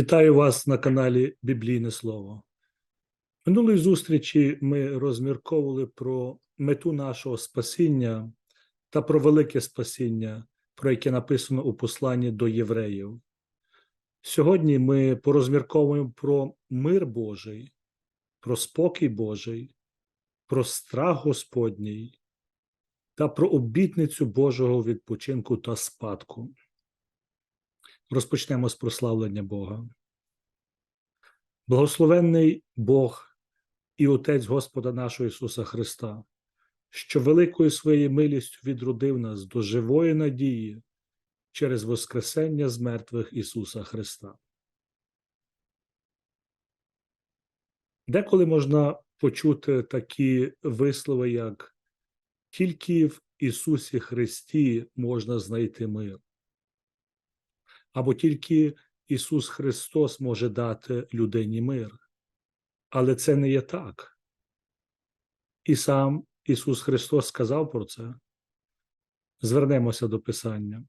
Вітаю вас на каналі Біблійне Слово. Минулої зустрічі ми розмірковували про мету нашого спасіння та про велике спасіння, про яке написано у посланні до євреїв. Сьогодні ми порозмірковуємо про мир Божий, про спокій Божий, про страх Господній та про обітницю Божого відпочинку та спадку. Розпочнемо з прославлення Бога. Благословенний Бог і Отець Господа нашого Ісуса Христа, що великою своєю милістю відродив нас до живої надії через Воскресення з мертвих Ісуса Христа. Деколи можна почути такі вислови, як тільки в Ісусі Христі можна знайти мир або тільки Ісус Христос може дати людині мир. Але це не є так. І сам Ісус Христос сказав про це. Звернемося до Писання.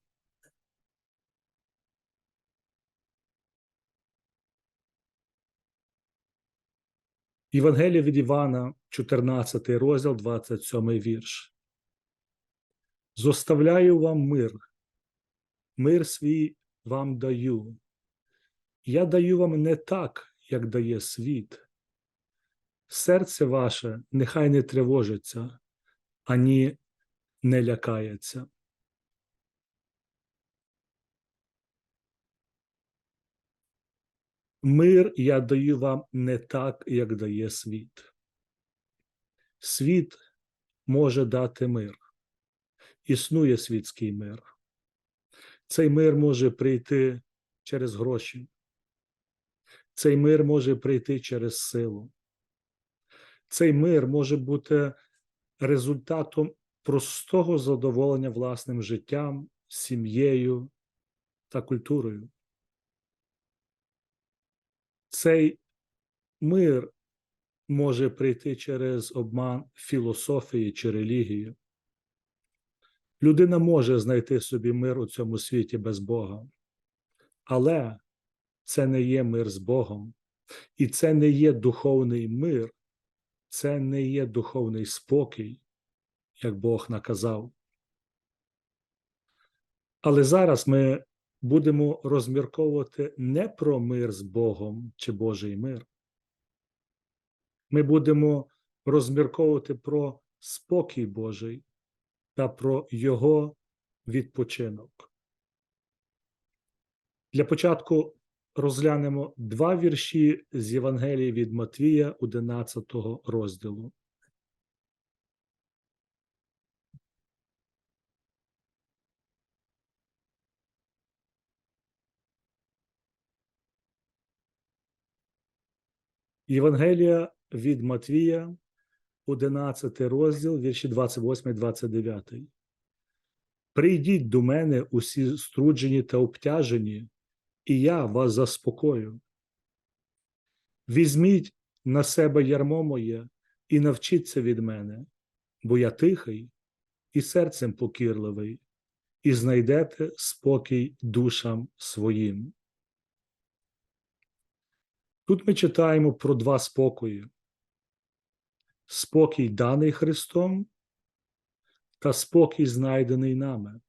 Євангелія від Івана, 14 розділ, 27 вірш. Зоставляю вам мир, мир свій вам даю. Я даю вам не так, як дає світ. Серце ваше нехай не тривожиться, ані не лякається. Мир я даю вам не так, як дає світ. Світ може дати мир. Існує світський мир. Цей мир може прийти через гроші. Цей мир може прийти через силу. Цей мир може бути результатом простого задоволення власним життям, сім'єю та культурою. Цей мир може прийти через обман філософії чи релігії. Людина може знайти собі мир у цьому світі без Бога, але це не є мир з Богом, і це не є духовний мир, це не є духовний спокій, як Бог наказав. Але зараз ми будемо розмірковувати не про мир з Богом чи Божий мир. Ми будемо розмірковувати про спокій Божий та про його відпочинок. Для початку розглянемо два вірші з Євангелії від Матвія 11 розділу. Євангелія від Матвія 11 розділ, вірші 28 29. Прийдіть до мене усі струджені та обтяжені, і я вас заспокою. Візьміть на себе ярмо моє і навчіться від мене, бо я тихий і серцем покірливий, і знайдете спокій душам своїм. Тут ми читаємо про два спокої спокій, даний Христом, та спокій, знайдений нами.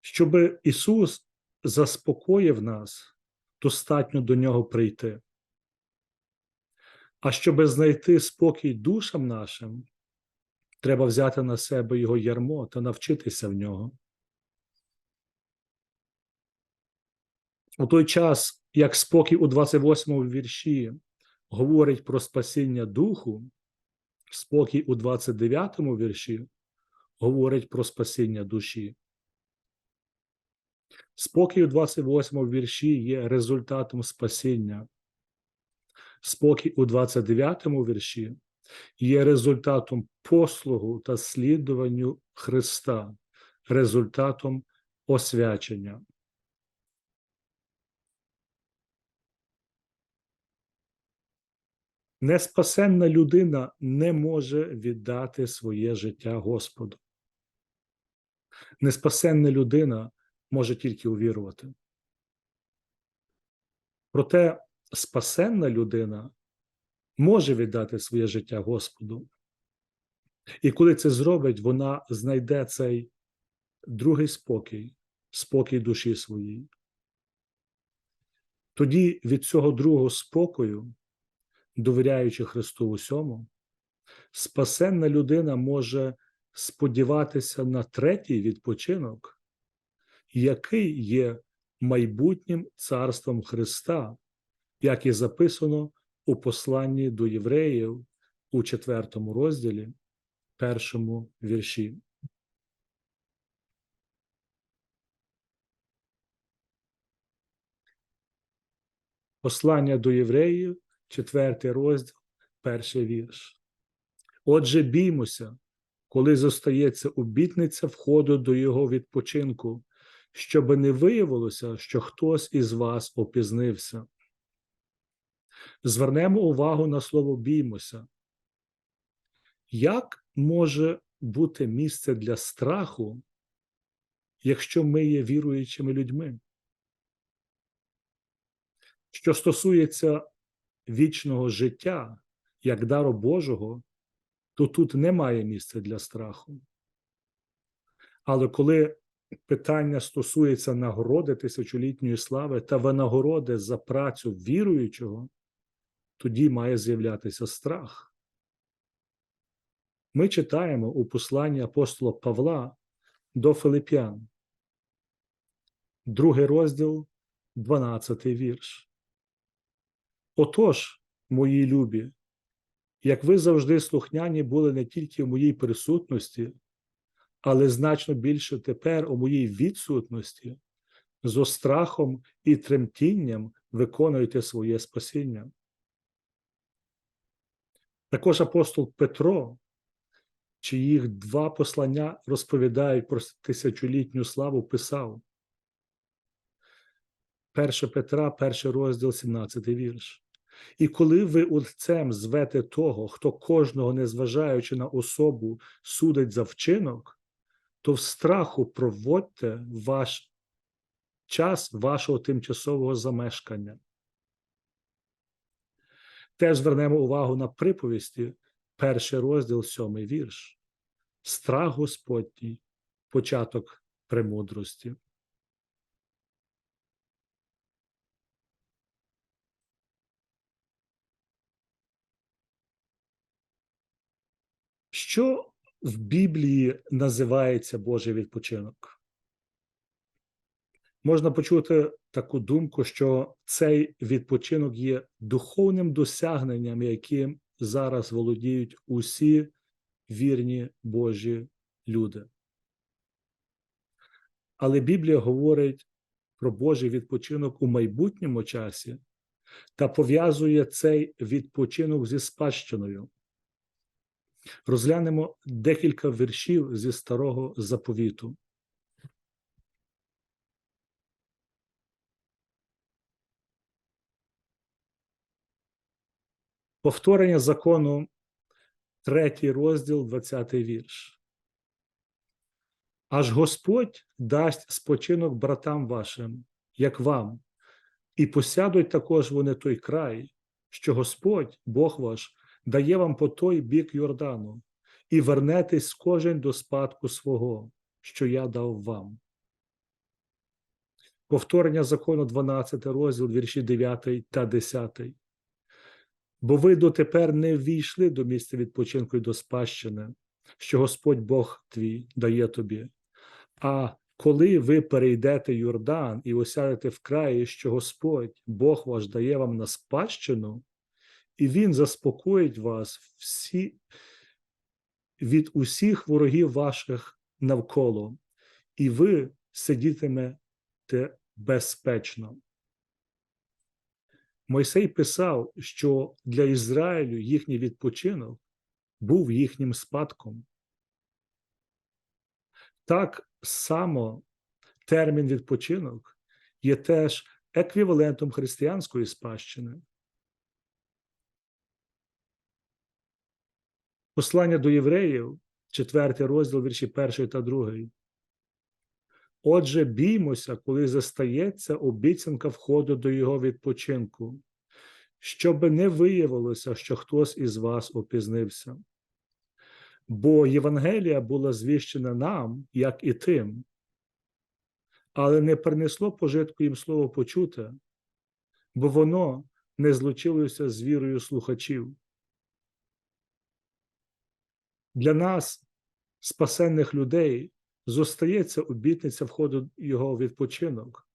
Щоб Ісус заспокоїв нас, достатньо до Нього прийти. А щоб знайти спокій душам нашим, треба взяти на себе Його ярмо та навчитися в нього. У той час, як спокій у 28 му вірші говорить про спасіння духу, спокій у 29 вірші говорить про спасіння душі. Спокій у 28 му вірші є результатом спасіння. Спокій у 29 му вірші є результатом послугу та слідуванню Христа, результатом освячення. Неспасенна людина не може віддати своє життя Господу. Неспасенна людина може тільки увірувати. Проте спасенна людина може віддати своє життя Господу. І коли це зробить, вона знайде цей другий спокій, спокій душі своїй. Тоді від цього другого спокою, довіряючи Христу усьому, спасенна людина може сподіватися на третій відпочинок, який є майбутнім царством Христа, як і записано у посланні до євреїв у четвертому розділі, першому вірші. Послання до євреїв, четвертий розділ, перший вірш. Отже, біймося, коли зостається обітниця входу до його відпочинку, щоби не виявилося, що хтось із вас опізнився. Звернемо увагу на слово біймося. Як може бути місце для страху, якщо ми є віруючими людьми? Що стосується вічного життя як дару Божого, то тут немає місця для страху. Але коли питання стосується нагороди тисячолітньої слави та винагороди за працю віруючого, тоді має з'являтися страх. Ми читаємо у посланні апостола Павла до Филип'ян, другий розділ, 12 вірш. Отож, мої любі, як ви завжди слухняні були не тільки в моїй присутності, але значно більше тепер у моїй відсутності, зо страхом і тремтінням виконуєте своє спасіння. Також апостол Петро, чиїх два послання розповідають про тисячолітню славу, писав. 1 Петра, перший розділ, 17 вірш. І коли ви отцем звете того, хто кожного, незважаючи на особу, судить за вчинок, то в страху проводьте ваш час вашого тимчасового замешкання. Теж звернемо увагу на приповісті, перший розділ, сьомий вірш. Страх Господній, початок премудрості. Що в Біблії називається Божий відпочинок? Можна почути таку думку, що цей відпочинок є духовним досягненням, яким зараз володіють усі вірні Божі люди. Але Біблія говорить про Божий відпочинок у майбутньому часі та пов'язує цей відпочинок зі спадщиною. Розглянемо декілька віршів зі старого заповіту. Повторення закону, третій розділ, 20 вірш. Аж Господь дасть спочинок братам вашим, як вам, і посядуть також вони той край, що Господь, Бог ваш, дає вам по той бік Йордану, і вернетесь кожен до спадку свого, що я дав вам. Повторення закону 12 розділ, вірші 9 та 10. Бо ви дотепер не ввійшли до місця відпочинку і до спадщини, що Господь Бог твій дає тобі. А коли ви перейдете Йордан і осядете в краї, що Господь, Бог ваш дає вам на спадщину, і Він заспокоїть вас всі, від усіх ворогів ваших навколо, і ви сидітимете безпечно. Мойсей писав, що для Ізраїлю їхній відпочинок був їхнім спадком. Так само термін відпочинок є теж еквівалентом християнської спадщини. Послання до євреїв, четвертий розділ вірші першої та другої. Отже, біймося, коли застається обіцянка входу до його відпочинку, щоби не виявилося, що хтось із вас опізнився. Бо Євангелія була звіщена нам, як і тим, але не принесло пожитку їм слово почуте, бо воно не злучилося з вірою слухачів. Для нас, спасенних людей, зостається обітниця входу його у відпочинок,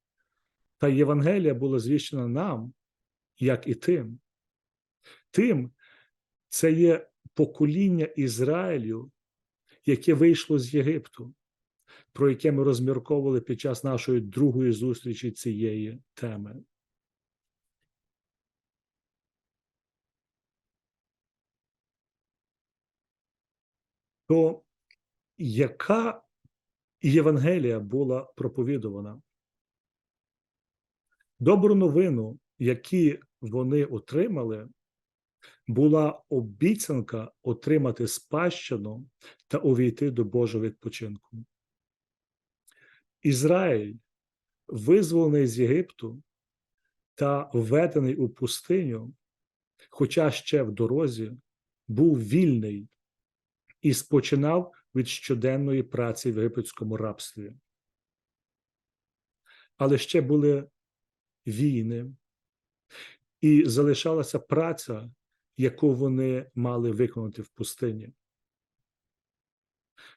та Євангелія була звіщена нам, як і тим. Тим це є покоління Ізраїлю, яке вийшло з Єгипту, про яке ми розмірковували під час нашої другої зустрічі цієї теми. То яка Євангелія була проповідувана? Добру новину, які вони отримали, була обіцянка отримати спадщину та увійти до Божого відпочинку. Ізраїль, визволений з Єгипту та введений у пустиню, хоча ще в дорозі, був вільний і спочинав від щоденної праці в єгипетському рабстві. Але ще були війни, і залишалася праця, яку вони мали виконати в пустині.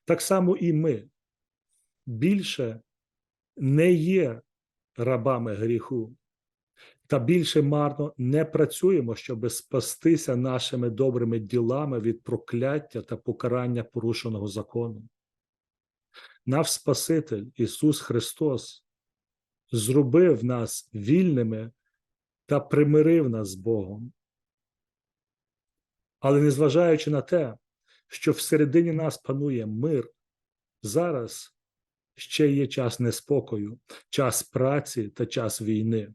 Так само і ми більше не є рабами гріху, та більше марно не працюємо, щоб спастися нашими добрими ділами від прокляття та покарання порушеного закону. Наш Спаситель Ісус Христос зробив нас вільними та примирив нас з Богом. Але незважаючи на те, що всередині нас панує мир, зараз ще є час неспокою, час праці та час війни.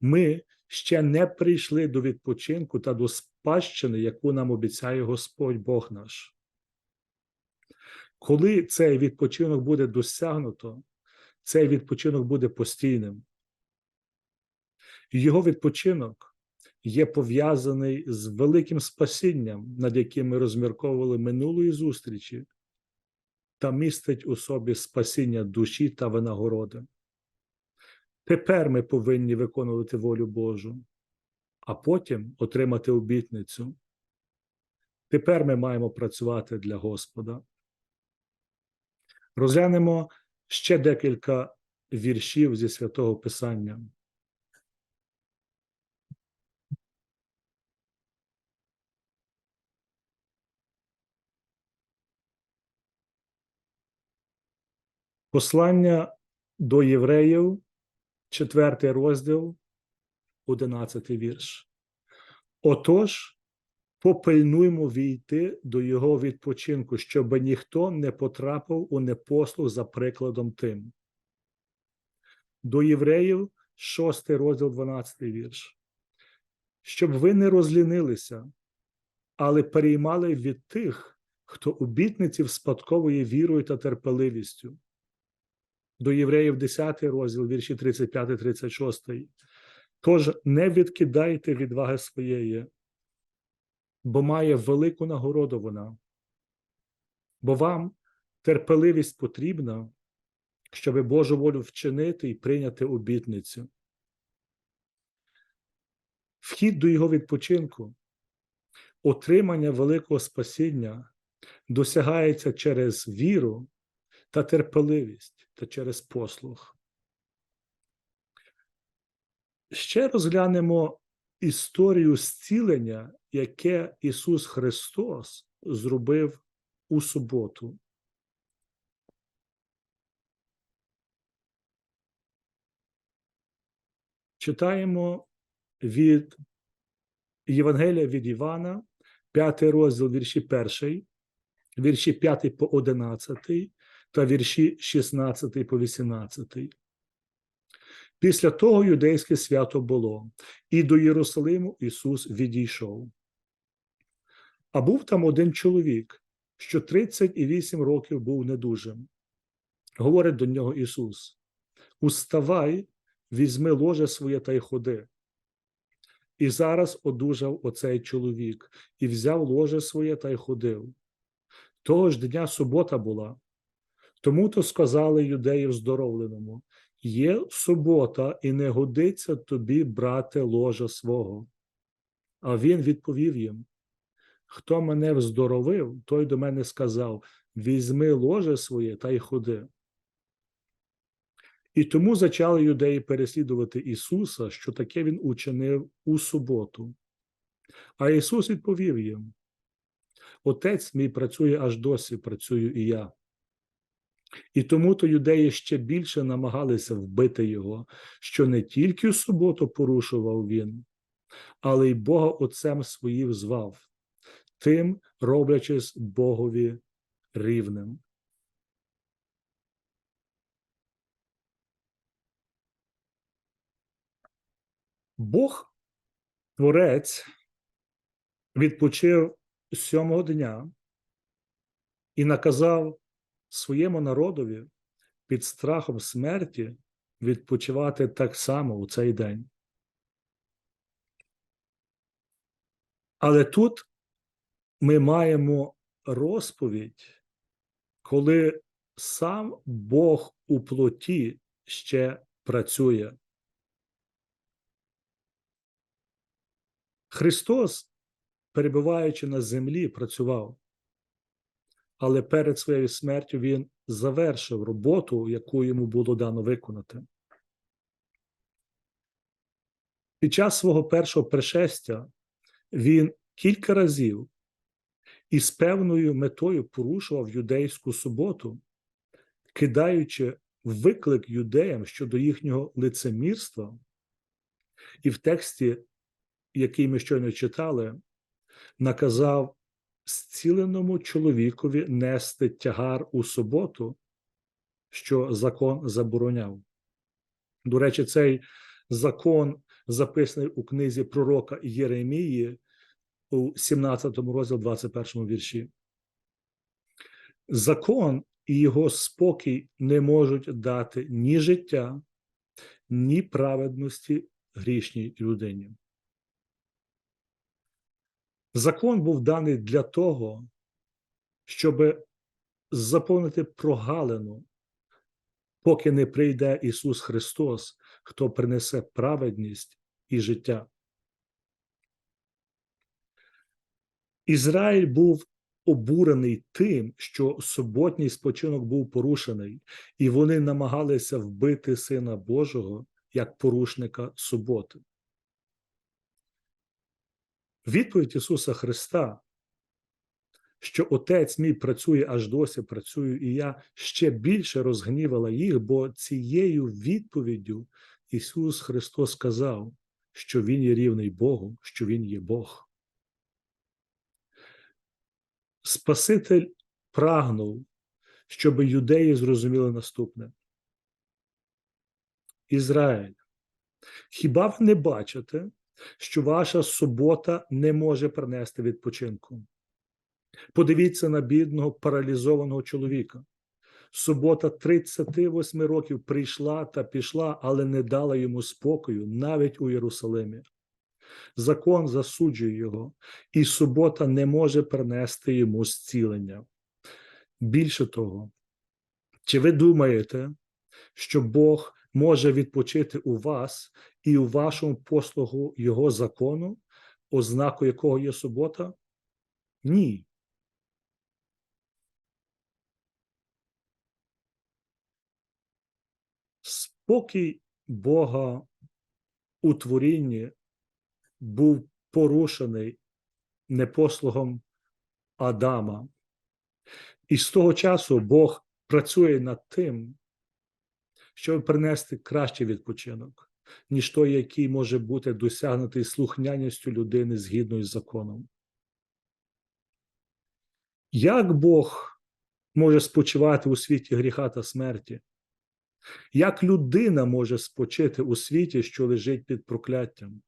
Ми ще не прийшли до відпочинку та до спадщини, яку нам обіцяє Господь Бог наш. Коли цей відпочинок буде досягнуто, цей відпочинок буде постійним. Його відпочинок є пов'язаний з великим спасінням, над яким ми розмірковували минулої зустрічі, та містить у собі спасіння душі та винагороди. Тепер ми повинні виконувати волю Божу, а потім отримати обітницю. Тепер ми маємо працювати для Господа. Розглянемо ще декілька віршів зі святого Писання. Послання до євреїв, четвертий розділ, одинадцятий вірш. Отож, попильнуймо війти до його відпочинку, щоб ніхто не потрапив у непослух за прикладом тим. До євреїв, шостий розділ, дванадцятий вірш. Щоб ви не розлінилися, але переймали від тих, хто обітниці вспадковує вірою та терпеливістю до євреїв 10 розділ, вірші 35, 36. Тож не відкидайте відваги своєї, бо має велику нагороду вона, бо вам терпеливість потрібна, щоб Божу волю вчинити і прийняти обітницю. Вхід до його відпочинку, отримання великого спасіння досягається через віру та терпеливість та через послух. Ще розглянемо історію зцілення, яке Ісус Христос зробив у суботу. Читаємо від Євангелія від Івана, 5 розділ вірші 1, вірші 5 по 11 та вірші 16 по 18. Після того юдейське свято було, і до Єрусалиму Ісус відійшов. А був там один чоловік, що 38 років був недужим. говорить до нього Ісус: Уставай, візьми ложе своє та й ходи. І зараз одужав оцей чоловік, і взяв ложе своє та й ходив. Того ж дня субота була. Тому то сказали юдеї здоровленому: є субота, і не годиться тобі брати ложа свого. А він відповів їм: Хто мене вздоровив, той до мене сказав: Візьми ложе своє та й ходи. І тому зачали юдеї переслідувати Ісуса, що таке Він учинив у суботу. А Ісус відповів їм: Отець мій працює аж досі, працюю і я. І тому то юдеї ще більше намагалися вбити його, що не тільки суботу порушував він, але й Бога Отцем своїм звав, тим роблячись Богові рівним. Бог, Творець, відпочив сьомого дня і наказав своєму народові під страхом смерті відпочивати так само у цей день. Але тут ми маємо розповідь, коли сам Бог у плоті ще працює. Христос, перебуваючи на землі, працював, але перед своєю смертю Він завершив роботу, яку йому було дано виконати. Під час свого першого пришестя він кілька разів із певною метою порушував юдейську суботу, кидаючи виклик юдеям щодо їхнього лицемірства, і в тексті який ми щойно читали, наказав зціленому чоловікові нести тягар у суботу, що закон забороняв. До речі, цей закон записаний у книзі пророка Єремії у 17 розділі 21 вірші. Закон і його спокій не можуть дати ні життя, ні праведності грішній людині. Закон був даний для того, щоб заповнити прогалину, поки не прийде Ісус Христос, хто принесе праведність і життя. Ізраїль був обурений тим, що суботній спочинок був порушений, і вони намагалися вбити Сина Божого як порушника суботи. Відповідь Ісуса Христа, що Отець мій працює аж досі, працюю і я ще більше розгнівала їх, бо цією відповіддю Ісус Христос сказав, що Він є рівний Богу, що Він є Бог. Спаситель прагнув, щоб юдеї зрозуміли наступне. Ізраїль, хіба ви не бачите, що ваша субота не може принести відпочинку. Подивіться на бідного паралізованого чоловіка. Субота 38 років прийшла та пішла, але не дала йому спокою навіть у Єрусалимі. Закон засуджує його, і субота не може принести йому зцілення. Більше того, чи ви думаєте, що Бог може відпочити у вас і у вашому послугу Його закону, ознаку якого є субота? Ні. Спокій Бога у творінні був порушений непослугом Адама. І з того часу Бог працює над тим, щоб принести кращий відпочинок, ніж той, який може бути досягнутий слухняністю людини згідно із законом. Як Бог може спочивати у світі гріха та смерті? Як людина може спочити у світі, що лежить під прокляттям?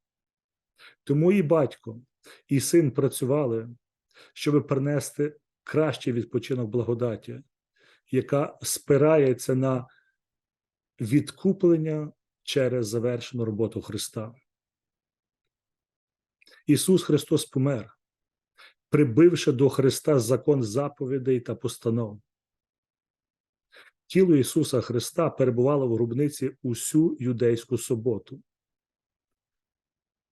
Тому і батько, і син працювали, щоб принести кращий відпочинок благодаті, яка спирається на відкуплення через завершену роботу Христа. Ісус Христос помер, прибивши до Христа закон заповідей та постанов. Тіло Ісуса Христа перебувало в гробниці усю юдейську суботу.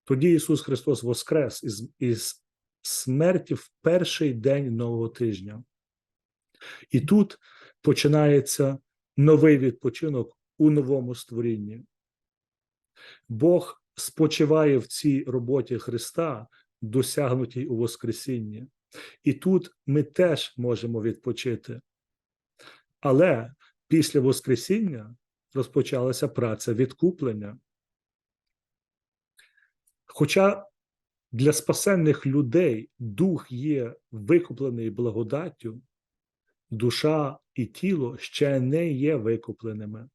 Тоді Ісус Христос воскрес із, із смерті в перший день нового тижня. І тут починається новий відпочинок у новому створінні. Бог спочиває в цій роботі Христа, досягнутій у Воскресінні. І тут ми теж можемо відпочити. Але після Воскресіння розпочалася праця відкуплення. Хоча для спасенних людей дух є викуплений благодаттю, душа і тіло ще не є викупленими.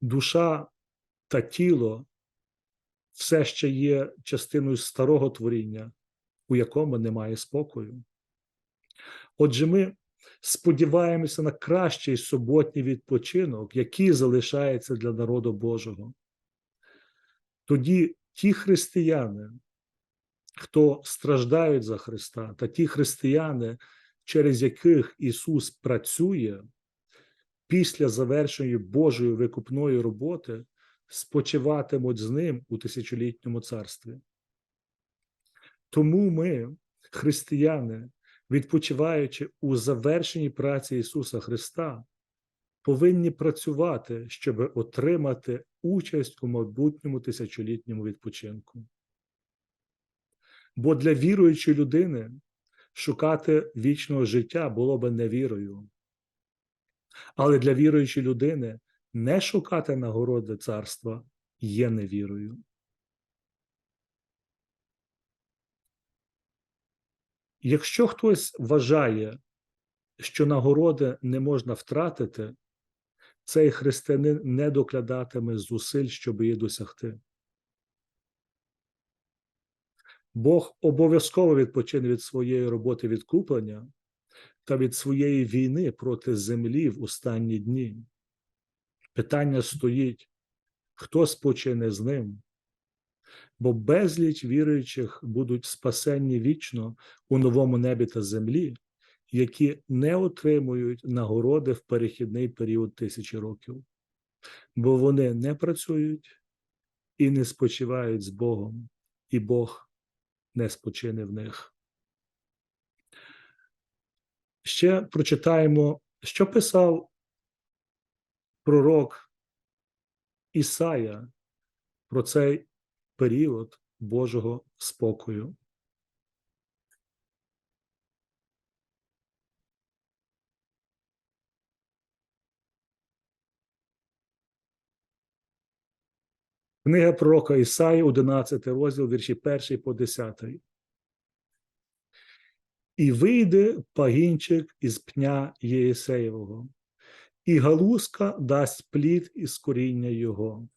Душа та тіло все ще є частиною старого творіння, у якому немає спокою. Отже, ми сподіваємося на кращий суботній відпочинок, який залишається для народу Божого. Тоді ті християни, хто страждають за Христа, та ті християни, через яких Ісус працює після завершення Божої викупної роботи, спочиватимуть з ним у тисячолітньому царстві. Тому ми, християни, відпочиваючи у завершенні праці Ісуса Христа, повинні працювати, щоб отримати участь у майбутньому тисячолітньому відпочинку. Бо для віруючої людини шукати вічного життя було би невірою. Але для віруючої людини не шукати нагороди царства є невірою. Якщо хтось вважає, що нагороди не можна втратити, цей християнин не докладатиме зусиль, щоб її досягти. Бог обов'язково відпочине від своєї роботи відкуплення та від своєї війни проти землі в останні дні. Питання стоїть, хто спочине з ним, бо безліч віруючих будуть спасенні вічно у новому небі та землі, які не отримують нагороди в перехідний період тисячі років, бо вони не працюють і не спочивають з Богом, і Бог не спочине в них. Ще прочитаємо, що писав пророк Ісая про цей період Божого спокою. Книга пророка Ісаї, 11 розділ, вірші 1 по 10. І вийде пагінчик із пня Єсеєвого, і галузка дасть плід із коріння його.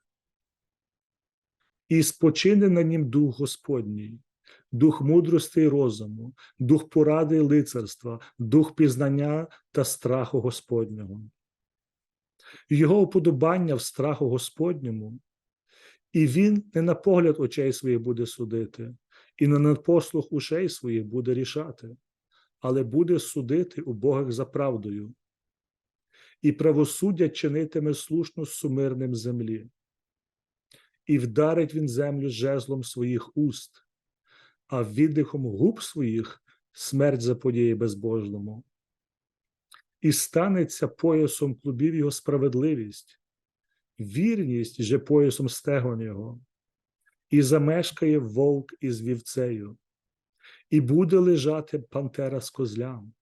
І спочине на нім дух Господній, дух мудрости й розуму, дух поради й лицарства, дух пізнання та страху Господнього. Його уподобання в страху Господньому, і він не на погляд очей своїх буде судити, і не на послух ушей своїх буде рішати, але буде судити убогих за правдою, і правосуддя чинитиме слушно сумирним землі і вдарить він землю жезлом своїх уст, а віддихом губ своїх смерть заподіє безбожному. І станеться поясом клубів його справедливість, вірність же поясом стегон його, і замешкає вовк із вівцею, і буде лежати пантера з козлям,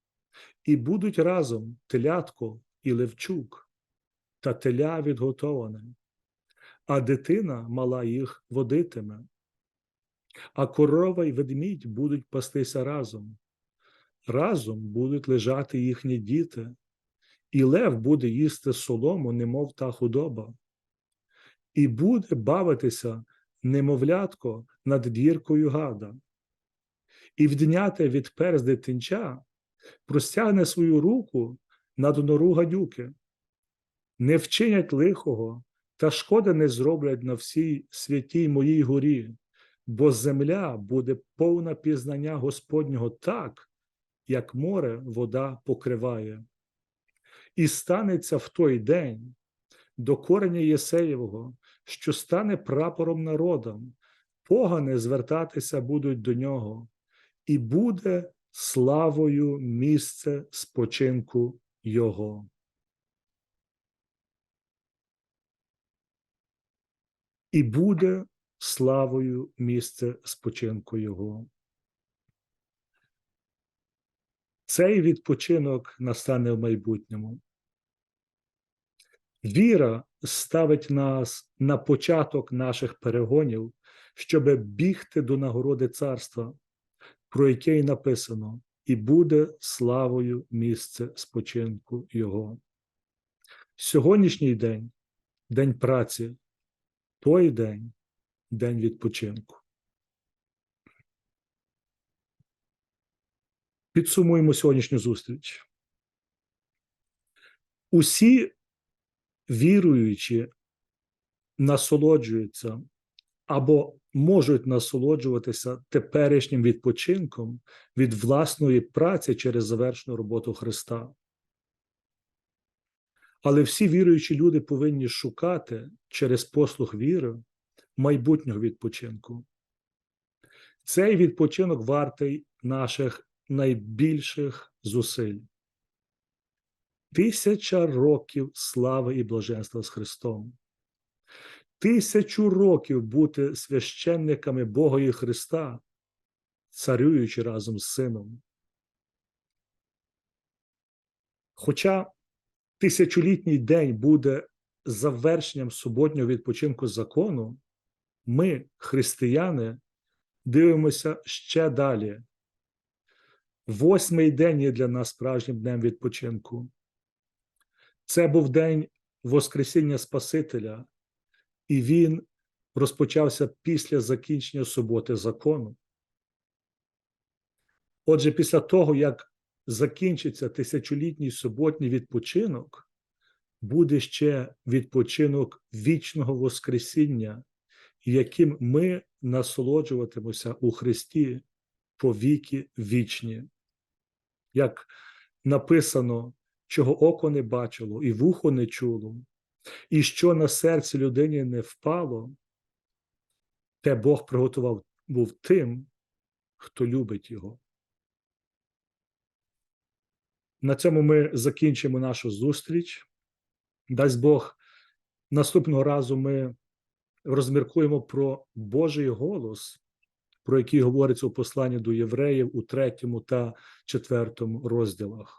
і будуть разом телятко і левчук, та теля відготоване, а дитина мала їх водитиме, а корова й ведмідь будуть пастися разом. Разом будуть лежати їхні діти, і лев буде їсти солому, немов та худоба, і буде бавитися немовлятко над діркою гада, і вдняте від перс дитинча, простягне свою руку, на нору гадюки, не вчинять лихого та шкоди не зроблять на всій святій моїй горі, бо земля буде повна пізнання Господнього так, як море вода покриває. І станеться в той день до кореня Єсеєвого, що стане прапором народом, погани звертатися будуть до нього, і буде славою місце спочинку Його. І буде славою місце спочинку Його. Цей відпочинок настане в майбутньому. Віра ставить нас на початок наших перегонів, щоб бігти до нагороди царства, про яке й написано, і буде славою місце спочинку Його. Сьогоднішній день, день праці, той день, день відпочинку. Підсумуємо сьогоднішню зустріч. Усі віруючі насолоджуються або можуть насолоджуватися теперішнім відпочинком від власної праці через завершену роботу Христа. Але всі віруючі люди повинні шукати через послуг віри майбутнього відпочинку. Цей відпочинок вартий наших найбільших зусиль. Тисяча років слави і блаженства з Христом. Тисячу років бути священниками Бога і Христа, царюючи разом з Сином. Хоча тисячолітній день буде завершенням суботнього відпочинку закону, ми, християни, дивимося ще далі. Восьмий день є для нас справжнім днем відпочинку. Це був день Воскресіння Спасителя, і він розпочався після закінчення суботи закону. Отже, після того, як закінчиться тисячолітній суботній відпочинок, буде ще відпочинок вічного Воскресіння, яким ми насолоджуватимося у Христі по віки вічні. Як написано, чого око не бачило, і вухо не чуло, і що на серці людині не впало, те Бог приготував був тим, хто любить його. На цьому ми закінчимо нашу зустріч. Дасть Бог, наступного разу ми розміркуємо про Божий голос, про який говориться у посланні до євреїв у третьому та четвертому розділах.